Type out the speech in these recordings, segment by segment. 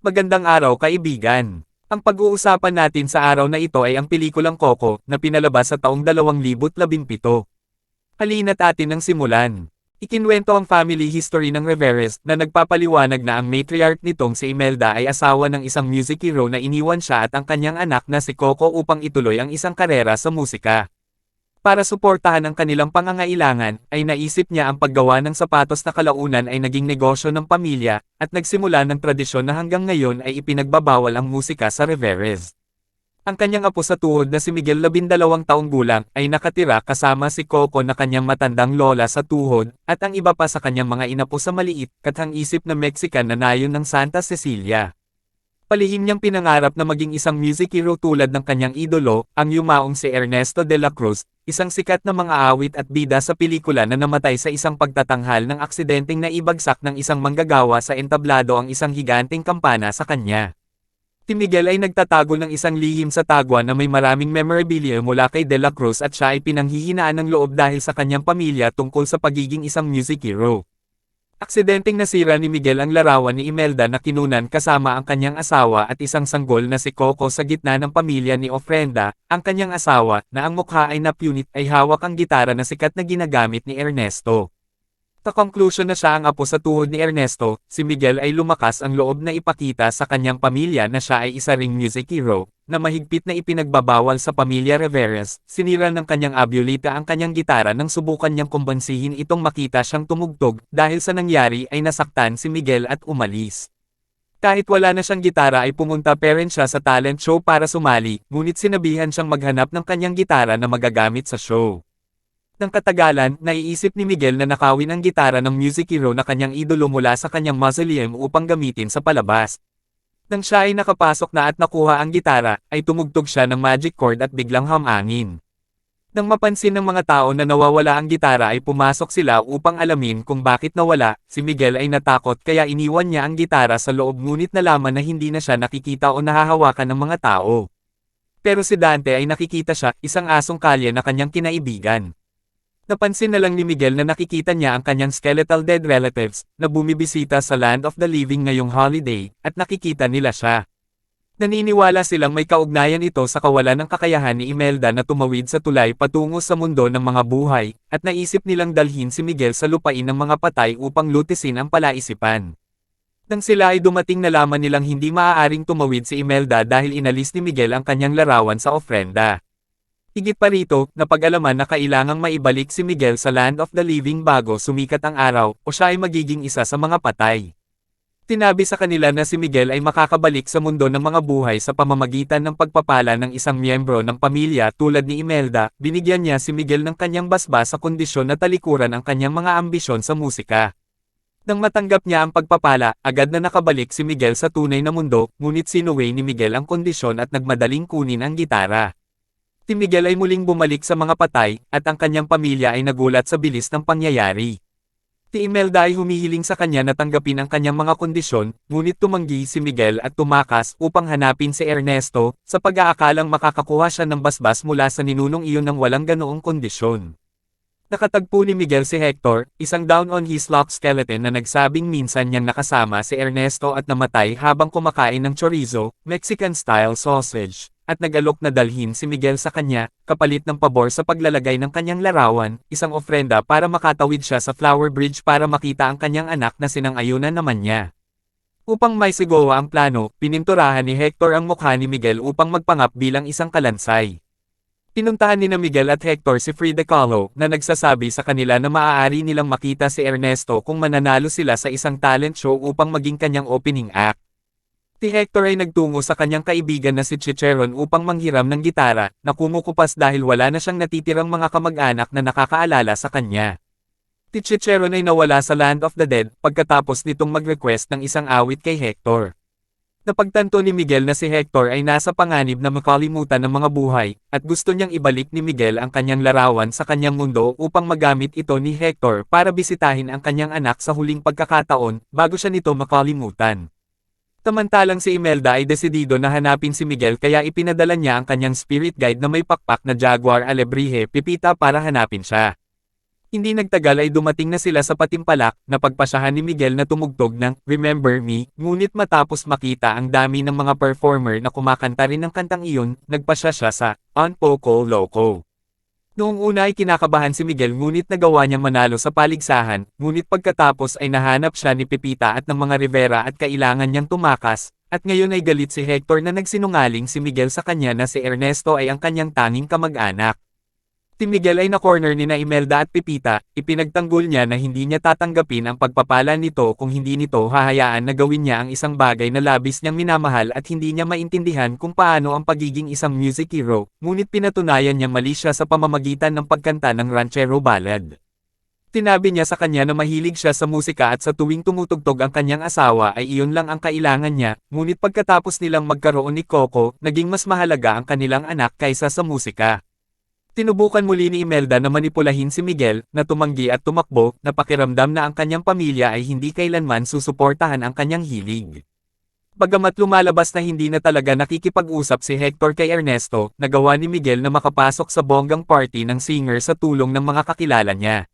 Magandang araw kaibigan. Ang pag-uusapan natin sa araw na ito ay ang pelikulang Coco na pinalabas sa taong 2017. Halina't atin ang simulan. Ikinwento ang family history ng Reveres na nagpapaliwanag na ang matriarch nitong si Imelda ay asawa ng isang music hero na iniwan siya at ang kanyang anak na si Coco upang ituloy ang isang karera sa musika. Para suportahan ang kanilang pangangailangan, ay naisip niya ang paggawa ng sapatos na kalaunan ay naging negosyo ng pamilya, at nagsimula ng tradisyon na hanggang ngayon ay ipinagbabawal ang musika sa Reveres. Ang kanyang apo sa tuhod na si Miguel labindalawang taong gulang ay nakatira kasama si Coco na kanyang matandang lola sa tuhod, at ang iba pa sa kanyang mga inapo sa maliit, kathang isip na Mexican na nayon ng Santa Cecilia. Palihim niyang pinangarap na maging isang music hero tulad ng kanyang idolo, ang yumaong si Ernesto de la Cruz, isang sikat na mga awit at bida sa pelikula na namatay sa isang pagtatanghal ng aksidenteng naibagsak ng isang manggagawa sa entablado ang isang higanting kampana sa kanya. Si Miguel ay nagtatago ng isang lihim sa tagwa na may maraming memorabilia mula kay De La Cruz at siya ay pinanghihinaan ng loob dahil sa kanyang pamilya tungkol sa pagiging isang music hero. Aksidenteng nasira ni Miguel ang larawan ni Imelda na kinunan kasama ang kanyang asawa at isang sanggol na si Coco sa gitna ng pamilya ni Ofrenda, ang kanyang asawa, na ang mukha ay napunit ay hawak ang gitara na sikat na ginagamit ni Ernesto. Sa conclusion na siya ang apo sa tuhod ni Ernesto, si Miguel ay lumakas ang loob na ipakita sa kanyang pamilya na siya ay isa ring music hero, na mahigpit na ipinagbabawal sa pamilya Reveres, sinira ng kanyang abuelita ang kanyang gitara nang subukan niyang kumbansihin itong makita siyang tumugtog, dahil sa nangyari ay nasaktan si Miguel at umalis. Kahit wala na siyang gitara ay pumunta pa rin siya sa talent show para sumali, ngunit sinabihan siyang maghanap ng kanyang gitara na magagamit sa show. Nang katagalan, naiisip ni Miguel na nakawin ang gitara ng music hero na kanyang idolo mula sa kanyang mausoleum upang gamitin sa palabas. Nang siya ay nakapasok na at nakuha ang gitara, ay tumugtog siya ng magic chord at biglang hamangin. Nang mapansin ng mga tao na nawawala ang gitara ay pumasok sila upang alamin kung bakit nawala, si Miguel ay natakot kaya iniwan niya ang gitara sa loob ngunit nalaman na hindi na siya nakikita o nahahawakan ng mga tao. Pero si Dante ay nakikita siya, isang asong kalye na kanyang kinaibigan. Napansin na lang ni Miguel na nakikita niya ang kanyang skeletal dead relatives na bumibisita sa Land of the Living ngayong holiday, at nakikita nila siya. Naniniwala silang may kaugnayan ito sa kawalan ng kakayahan ni Imelda na tumawid sa tulay patungo sa mundo ng mga buhay, at naisip nilang dalhin si Miguel sa lupain ng mga patay upang lutisin ang palaisipan. Nang sila ay dumating nalaman nilang hindi maaaring tumawid si Imelda dahil inalis ni Miguel ang kanyang larawan sa ofrenda. Higit pa rito, napag-alaman na kailangang maibalik si Miguel sa Land of the Living bago sumikat ang araw, o siya ay magiging isa sa mga patay. Tinabi sa kanila na si Miguel ay makakabalik sa mundo ng mga buhay sa pamamagitan ng pagpapala ng isang miyembro ng pamilya tulad ni Imelda, binigyan niya si Miguel ng kanyang basbas sa kondisyon na talikuran ang kanyang mga ambisyon sa musika. Nang matanggap niya ang pagpapala, agad na nakabalik si Miguel sa tunay na mundo, ngunit sinuway ni Miguel ang kondisyon at nagmadaling kunin ang gitara. Si Miguel ay muling bumalik sa mga patay, at ang kanyang pamilya ay nagulat sa bilis ng pangyayari. Si Imelda ay humihiling sa kanya na tanggapin ang kanyang mga kondisyon, ngunit tumanggi si Miguel at tumakas upang hanapin si Ernesto, sa pag-aakalang makakakuha siya ng basbas mula sa ninunong iyon ng walang ganoong kondisyon. Nakatagpo ni Miguel si Hector, isang down on his luck skeleton na nagsabing minsan niyang nakasama si Ernesto at namatay habang kumakain ng chorizo, Mexican-style sausage at nag-alok na dalhin si Miguel sa kanya, kapalit ng pabor sa paglalagay ng kanyang larawan, isang ofrenda para makatawid siya sa flower bridge para makita ang kanyang anak na sinang-ayunan naman niya. Upang may sigawa ang plano, pininturahan ni Hector ang mukha ni Miguel upang magpangap bilang isang kalansay. Pinuntahan ni na Miguel at Hector si Frida Kahlo na nagsasabi sa kanila na maaari nilang makita si Ernesto kung mananalo sila sa isang talent show upang maging kanyang opening act. Si Hector ay nagtungo sa kanyang kaibigan na si Chicheron upang manghiram ng gitara, na kumukupas dahil wala na siyang natitirang mga kamag-anak na nakakaalala sa kanya. Si Chicheron ay nawala sa Land of the Dead pagkatapos nitong mag-request ng isang awit kay Hector. Napagtanto ni Miguel na si Hector ay nasa panganib na makalimutan ng mga buhay, at gusto niyang ibalik ni Miguel ang kanyang larawan sa kanyang mundo upang magamit ito ni Hector para bisitahin ang kanyang anak sa huling pagkakataon, bago siya nito makalimutan. Samantalang si Imelda ay desidido na hanapin si Miguel kaya ipinadala niya ang kanyang spirit guide na may pakpak na Jaguar Alebrije Pipita para hanapin siya. Hindi nagtagal ay dumating na sila sa patimpalak na pagpasyahan ni Miguel na tumugtog ng Remember Me, ngunit matapos makita ang dami ng mga performer na kumakanta rin ng kantang iyon, nagpasya siya sa On Poco Loco. Noong una ay kinakabahan si Miguel ngunit nagawa niyang manalo sa paligsahan, ngunit pagkatapos ay nahanap siya ni Pepita at ng mga Rivera at kailangan niyang tumakas, at ngayon ay galit si Hector na nagsinungaling si Miguel sa kanya na si Ernesto ay ang kanyang tanging kamag-anak. Si Miguel ay na-corner ni na Imelda at Pepita, ipinagtanggol niya na hindi niya tatanggapin ang pagpapala nito kung hindi nito hahayaan na gawin niya ang isang bagay na labis niyang minamahal at hindi niya maintindihan kung paano ang pagiging isang music hero, ngunit pinatunayan niya mali siya sa pamamagitan ng pagkanta ng ranchero ballad. Tinabi niya sa kanya na mahilig siya sa musika at sa tuwing tumutugtog ang kanyang asawa ay iyon lang ang kailangan niya, ngunit pagkatapos nilang magkaroon ni Coco, naging mas mahalaga ang kanilang anak kaysa sa musika. Tinubukan muli ni Imelda na manipulahin si Miguel, na tumanggi at tumakbo, na pakiramdam na ang kanyang pamilya ay hindi kailanman susuportahan ang kanyang hilig. Bagamat lumalabas na hindi na talaga nakikipag-usap si Hector kay Ernesto, nagawa ni Miguel na makapasok sa bonggang party ng singer sa tulong ng mga kakilala niya.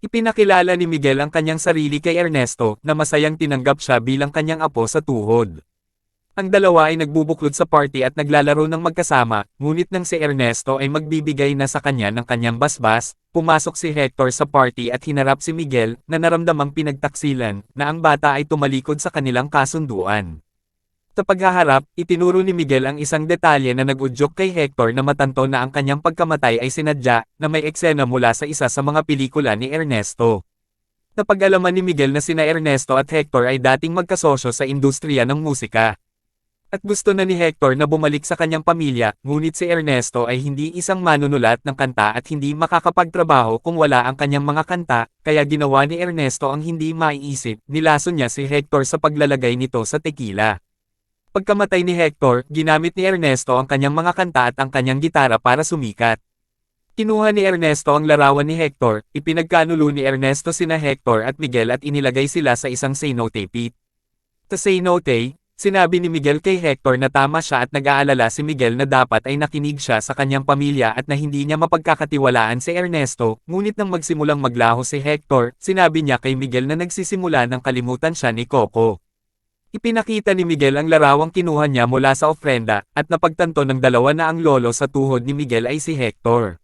Ipinakilala ni Miguel ang kanyang sarili kay Ernesto na masayang tinanggap siya bilang kanyang apo sa tuhod. Ang dalawa ay nagbubuklod sa party at naglalaro ng magkasama, ngunit nang si Ernesto ay magbibigay na sa kanya ng kanyang basbas, pumasok si Hector sa party at hinarap si Miguel na naramdamang pinagtaksilan na ang bata ay tumalikod sa kanilang kasunduan. Sa paghaharap, itinuro ni Miguel ang isang detalye na nag-udyok kay Hector na matanto na ang kanyang pagkamatay ay sinadya na may eksena mula sa isa sa mga pelikula ni Ernesto. Napag-alaman ni Miguel na sina Ernesto at Hector ay dating magkasosyo sa industriya ng musika. At gusto na ni Hector na bumalik sa kanyang pamilya, ngunit si Ernesto ay hindi isang manunulat ng kanta at hindi makakapagtrabaho kung wala ang kanyang mga kanta, kaya ginawa ni Ernesto ang hindi maiisip, nilaso niya si Hector sa paglalagay nito sa tequila. Pagkamatay ni Hector, ginamit ni Ernesto ang kanyang mga kanta at ang kanyang gitara para sumikat. Kinuha ni Ernesto ang larawan ni Hector, ipinagkanulo ni Ernesto sina Hector at Miguel at inilagay sila sa isang cenote pit. Sa cenote, Sinabi ni Miguel kay Hector na tama siya at nag-aalala si Miguel na dapat ay nakinig siya sa kanyang pamilya at na hindi niya mapagkakatiwalaan si Ernesto, ngunit nang magsimulang maglaho si Hector, sinabi niya kay Miguel na nagsisimula ng kalimutan siya ni Coco. Ipinakita ni Miguel ang larawang kinuha niya mula sa ofrenda, at napagtanto ng dalawa na ang lolo sa tuhod ni Miguel ay si Hector.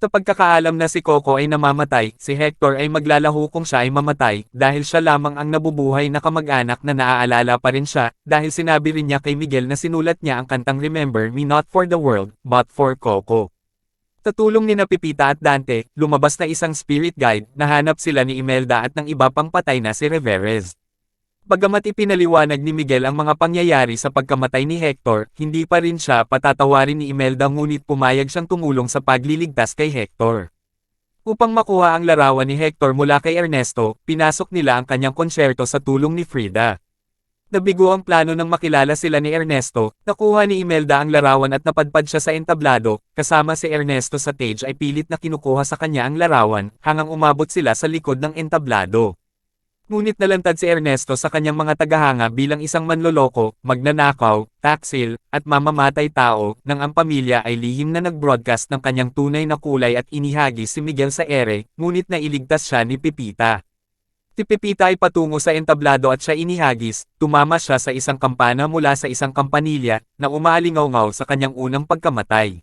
Sa pagkakaalam na si Coco ay namamatay, si Hector ay maglalaho kung siya ay mamatay, dahil siya lamang ang nabubuhay na kamag-anak na naaalala pa rin siya, dahil sinabi rin niya kay Miguel na sinulat niya ang kantang Remember Me Not For The World, But For Coco. Sa tulong ni Napipita at Dante, lumabas na isang spirit guide, nahanap sila ni Imelda at ng iba pang patay na si Reverez. Bagamat ipinaliwanag ni Miguel ang mga pangyayari sa pagkamatay ni Hector, hindi pa rin siya patatawarin ni Imelda ngunit pumayag siyang tumulong sa pagliligtas kay Hector. Upang makuha ang larawan ni Hector mula kay Ernesto, pinasok nila ang kanyang konsyerto sa tulong ni Frida. Nabigo ang plano ng makilala sila ni Ernesto, nakuha ni Imelda ang larawan at napadpad siya sa entablado, kasama si Ernesto sa stage ay pilit na kinukuha sa kanya ang larawan, hanggang umabot sila sa likod ng entablado. Ngunit nalantad si Ernesto sa kanyang mga tagahanga bilang isang manloloko, magnanakaw, taksil, at mamamatay tao, nang ang pamilya ay lihim na nag-broadcast ng kanyang tunay na kulay at inihagi si Miguel sa ere, ngunit nailigtas siya ni Pepita. Si Pepita ay patungo sa entablado at siya inihagis, tumama siya sa isang kampana mula sa isang kampanilya, na umaalingaw-ngaw sa kanyang unang pagkamatay.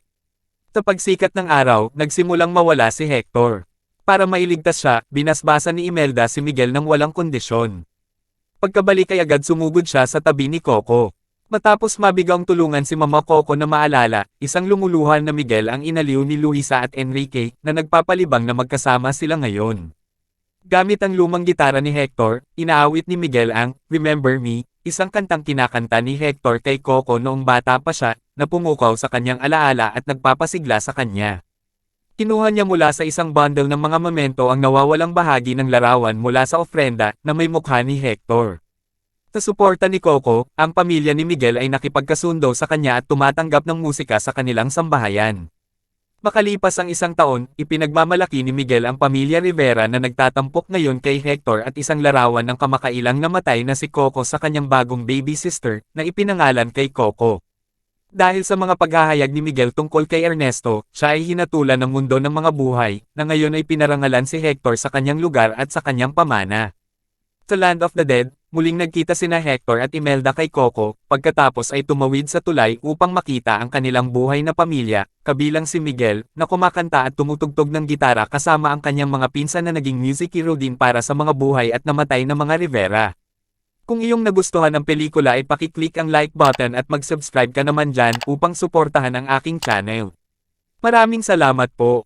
Sa pagsikat ng araw, nagsimulang mawala si Hector. Para mailigtas siya, binasbasan ni Imelda si Miguel ng walang kondisyon. Pagkabalik ay agad sumugod siya sa tabi ni Coco. Matapos mabigang tulungan si Mama Coco na maalala, isang lumuluhan na Miguel ang inaliw ni Luisa at Enrique na nagpapalibang na magkasama sila ngayon. Gamit ang lumang gitara ni Hector, inaawit ni Miguel ang Remember Me, isang kantang kinakanta ni Hector kay Coco noong bata pa siya, na pumukaw sa kanyang alaala at nagpapasigla sa kanya. Kinuha niya mula sa isang bundle ng mga memento ang nawawalang bahagi ng larawan mula sa ofrenda na may mukha ni Hector. Sa suporta ni Coco, ang pamilya ni Miguel ay nakipagkasundo sa kanya at tumatanggap ng musika sa kanilang sambahayan. Makalipas ang isang taon, ipinagmamalaki ni Miguel ang pamilya Rivera na nagtatampok ngayon kay Hector at isang larawan ng kamakailang namatay na si Coco sa kanyang bagong baby sister, na ipinangalan kay Coco. Dahil sa mga paghahayag ni Miguel tungkol kay Ernesto, siya ay hinatulan ng mundo ng mga buhay, na ngayon ay pinarangalan si Hector sa kanyang lugar at sa kanyang pamana. Sa Land of the Dead, muling nagkita sina Hector at Imelda kay Coco, pagkatapos ay tumawid sa tulay upang makita ang kanilang buhay na pamilya, kabilang si Miguel, na kumakanta at tumutugtog ng gitara kasama ang kanyang mga pinsan na naging music hero din para sa mga buhay at namatay na mga Rivera. Kung iyong nagustuhan ang pelikula ay pakiclick ang like button at mag-subscribe ka naman dyan upang suportahan ang aking channel. Maraming salamat po.